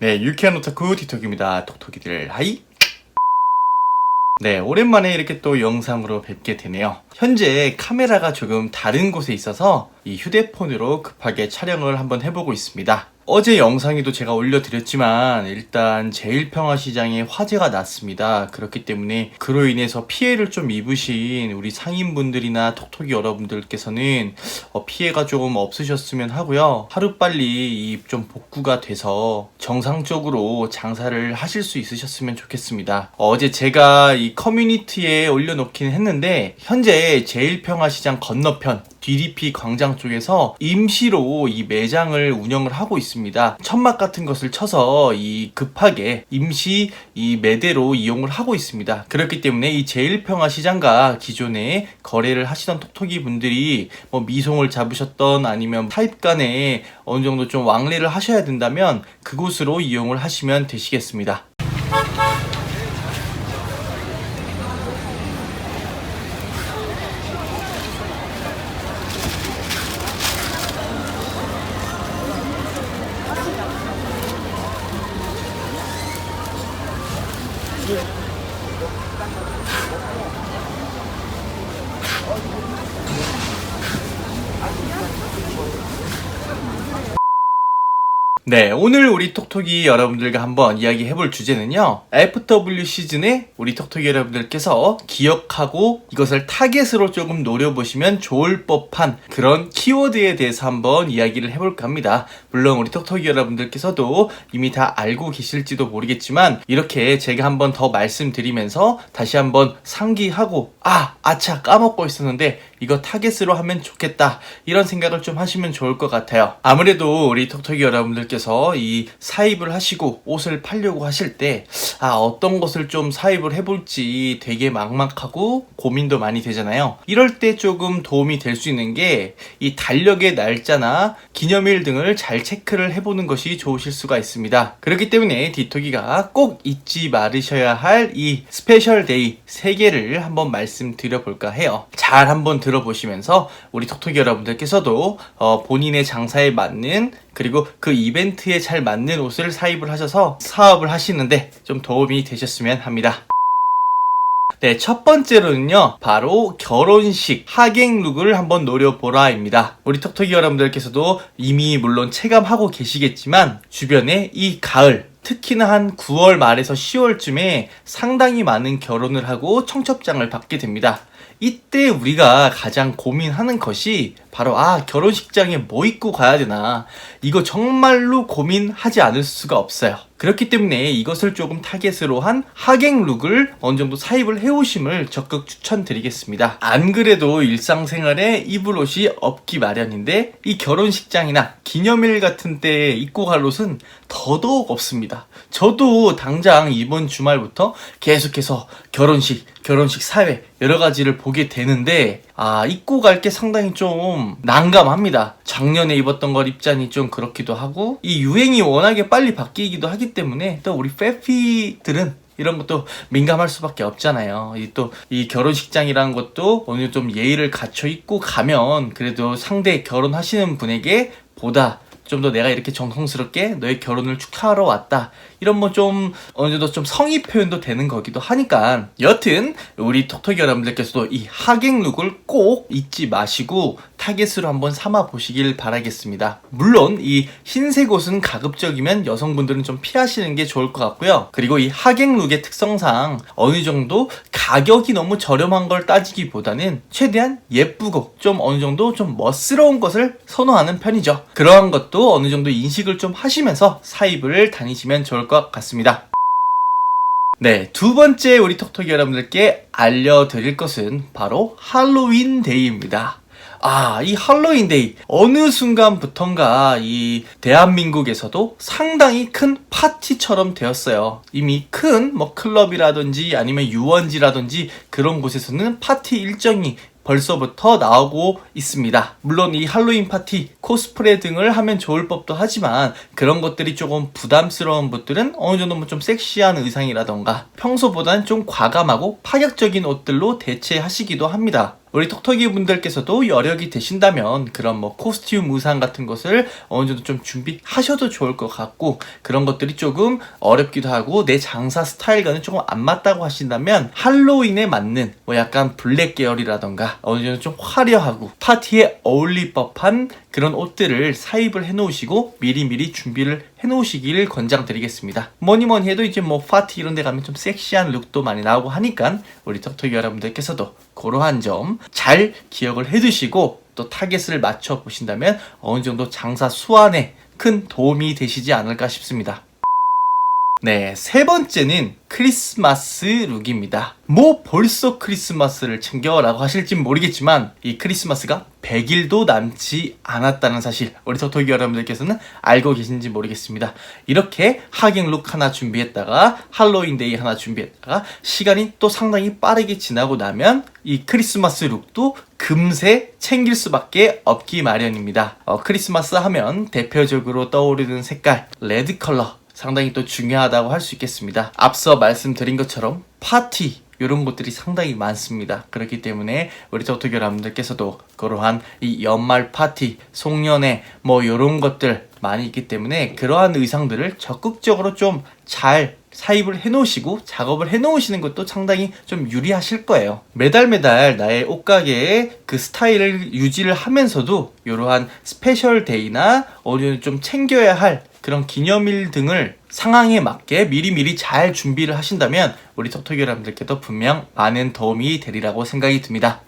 네, 유쾌한 오타쿠 디톡입니다. 톡톡이들 하이. 네, 오랜만에 이렇게 또 영상으로 뵙게 되네요. 현재 카메라가 조금 다른 곳에 있어서 이 휴대폰으로 급하게 촬영을 한번 해보고 있습니다. 어제 영상에도 제가 올려드렸지만 일단 제일평화 시장에 화재가 났습니다. 그렇기 때문에 그로 인해서 피해를 좀 입으신 우리 상인분들이나 톡톡이 여러분들께서는 어, 피해가 조금 없으셨으면 하고요. 하루빨리 이 좀 복구가 돼서 정상적으로 장사를 하실 수 있으셨으면 좋겠습니다. 어제 제가 이 커뮤니티에 올려놓긴 했는데 현재 제일평화 시장 건너편 DDP 광장 쪽에서 임시로 이 매장을 운영을 하고 있습니다. 천막 같은 것을 쳐서 이 급하게 임시 이 매대로 이용을 하고 있습니다. 그렇기 때문에 이 제일평화 시장과 기존에 거래를 하시던 톡톡이 분들이 뭐 미송을 잡으셨던 아니면 타입 간에 어느 정도 좀 왕래를 하셔야 된다면 그곳으로 이용을 하시면 되시겠습니다. 네, 오늘 우리 톡톡이 여러분들과 한번 이야기해 볼 주제는요. FW 시즌에 우리 톡톡이 여러분들께서 기억하고 이것을 타겟으로 조금 노려보시면 좋을 법한 그런 키워드에 대해서 한번 이야기를 해볼까 합니다. 물론 우리 톡톡이 여러분들께서도 이미 다 알고 계실지도 모르겠지만 이렇게 제가 한번 더 말씀드리면서 다시 한번 상기하고 아, 아차 까먹고 있었는데 이거 타겟으로 하면 좋겠다 이런 생각을 좀 하시면 좋을 것 같아요. 아무래도 우리 톡톡이 여러분들께서 이 사입을 하시고 옷을 팔려고 하실 때 아, 어떤 것을 좀 사입을 해볼지 되게 막막하고 고민도 많이 되잖아요. 이럴 때 조금 도움이 될 수 있는 게 이 달력의 날짜나 기념일 등을 잘 체크를 해보는 것이 좋으실 수가 있습니다. 그렇기 때문에 디토기가 꼭 잊지 말으셔야 할 이 스페셜 데이 3개를 한번 말씀드려 볼까 해요. 잘 한번 들어보시면서 우리 톡톡이 여러분들께서도 어, 본인의 장사에 맞는 그리고 그 이벤트에 잘 맞는 옷을 사입을 하셔서 사업을 하시는데 좀 도움이 되셨으면 합니다. 네, 첫 번째로는요, 바로 결혼식 하객 룩을 한번 노려보라입니다. 우리 톡톡이 여러분들께서도 이미 물론 체감하고 계시겠지만, 주변에 이 가을, 특히나 한 9월 말에서 10월쯤에 상당히 많은 결혼을 하고 청첩장을 받게 됩니다. 이때 우리가 가장 고민하는 것이 바로 아 결혼식장에 뭐 입고 가야 되나 이거 정말로 고민하지 않을 수가 없어요. 그렇기 때문에 이것을 조금 타겟으로 한 하객 룩을 어느 정도 사입을 해오심을 적극 추천드리겠습니다. 안 그래도 일상생활에 입을 옷이 없기 마련인데 이 결혼식장이나 기념일 같은 때 입고 갈 옷은 더더욱 없습니다. 저도 당장 이번 주말부터 계속해서 결혼식, 결혼식 사회 여러 가지를 보게 되는데 아 입고 갈 게 상당히 좀 난감합니다. 작년에 입었던 걸 입자니 좀 그렇기도 하고 이 유행이 워낙에 빨리 바뀌기도 하기 때문에 또 우리 페피들은 이런 것도 민감할 수밖에 없잖아요. 이또이 결혼식장이라는 것도 정도 좀 예의를 갖춰 입고 가면 그래도 상대 결혼하시는 분에게 보다 좀 더 내가 이렇게 정성스럽게 너의 결혼을 축하하러 왔다. 이런 뭐 좀 어느 정도 좀 성의 표현도 되는 거기도 하니까 여튼 우리 톡톡이 여러분들께서도 이 하객 룩을 꼭 잊지 마시고 타겟으로 한번 삼아 보시길 바라겠습니다. 물론 이 흰색 옷은 가급적이면 여성분들은 좀 피하시는 게 좋을 것 같고요. 그리고 이 하객 룩의 특성상 어느 정도 가격이 너무 저렴한 걸 따지기보다는 최대한 예쁘고 좀 어느 정도 좀 멋스러운 것을 선호하는 편이죠. 그러한 것도 어느 정도 인식을 좀 하시면서 사입을 다니시면 좋을 것 같습니다. 네, 두 번째 우리 톡톡이 여러분들께 알려드릴 것은 바로 할로윈 데이입니다. 아, 이 할로윈 데이. 어느 순간부턴가 이 대한민국에서도 상당히 큰 파티처럼 되었어요. 이미 큰 뭐 클럽이라든지 아니면 유원지라든지 그런 곳에서는 파티 일정이 벌써부터 나오고 있습니다. 물론 이 할로윈 파티, 코스프레 등을 하면 좋을 법도 하지만 그런 것들이 조금 부담스러운 분들은 어느 정도 뭐좀 섹시한 의상이라던가 평소보다는 좀 과감하고 파격적인 옷들로 대체하시기도 합니다. 우리 톡톡이 분들께서도 여력이 되신다면 그런 뭐 코스튬 의상 같은 것을 어느 정도 좀 준비하셔도 좋을 것 같고 그런 것들이 조금 어렵기도 하고 내 장사 스타일과는 조금 안 맞다고 하신다면 할로윈에 맞는 뭐 약간 블랙 계열이라던가 어느 정도 좀 화려하고 파티에 어울릴 법한 그런 옷들을 사입을 해놓으시고 미리미리 준비를 해놓으시길 권장드리겠습니다. 뭐니 뭐니 해도 이제 뭐 파티 이런 데 가면 좀 섹시한 룩도 많이 나오고 하니까 우리 톡톡이 여러분들께서도 그러한 점 잘 기억을 해두시고 또 타겟을 맞춰 보신다면 어느 정도 장사 수완에 큰 도움이 되시지 않을까 싶습니다. 네, 세 번째는 크리스마스 룩입니다. 뭐 벌써 크리스마스를 챙겨 라고 하실진 모르겠지만 이 크리스마스가 100일도 남지 않았다는 사실 우리 토토기 여러분들께서는 알고 계신지 모르겠습니다. 이렇게 하객 룩 하나 준비했다가 할로윈데이 하나 준비했다가 시간이 또 상당히 빠르게 지나고 나면 이 크리스마스 룩도 금세 챙길 수밖에 없기 마련입니다. 어, 크리스마스 하면 대표적으로 떠오르는 색깔 레드 컬러 상당히 또 중요하다고 할 수 있겠습니다. 앞서 말씀드린 것처럼 파티 이런 것들이 상당히 많습니다. 그렇기 때문에 우리 토토기 여러분들께서도 그러한 이 연말 파티, 송년회 뭐 이런 것들 많이 있기 때문에 그러한 의상들을 적극적으로 좀 잘 사입을 해놓으시고 작업을 해놓으시는 것도 상당히 좀 유리하실 거예요. 매달 매달 나의 옷가게의 그 스타일을 유지를 하면서도 이러한 스페셜 데이나 어느 좀 챙겨야 할 그런 기념일 등을 상황에 맞게 미리미리 잘 준비를 하신다면 우리 톡톡이 여러분들께도 분명 많은 도움이 되리라고 생각이 듭니다.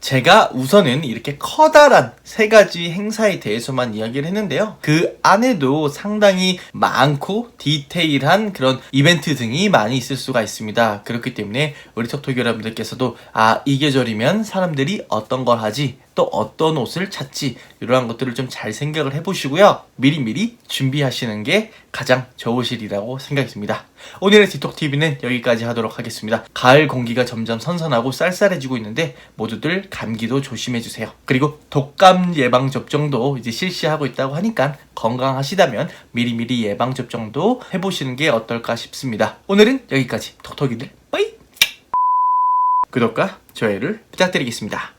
제가 우선은 이렇게 커다란 세 가지 행사에 대해서만 이야기를 했는데요. 그 안에도 상당히 많고 디테일한 그런 이벤트 등이 많이 있을 수가 있습니다. 그렇기 때문에 우리 톡톡 여러분들께서도 아, 이 계절이면 사람들이 어떤 걸 하지, 또 어떤 옷을 찾지, 이러한 것들을 좀 잘 생각을 해보시고요. 미리미리 준비하시는 게 가장 좋으시리라고 생각이 듭니다. 오늘의 디톡TV는 여기까지 하도록 하겠습니다. 가을 공기가 점점 선선하고 쌀쌀해지고 있는데 모두들 감기도 조심해주세요. 그리고 독감 예방 접종도 이제 실시하고 있다고 하니까 건강하시다면 미리미리 예방 접종도 해보시는 게 어떨까 싶습니다. 오늘은 여기까지 톡톡이들 빠이! 구독과 좋아요를 부탁드리겠습니다.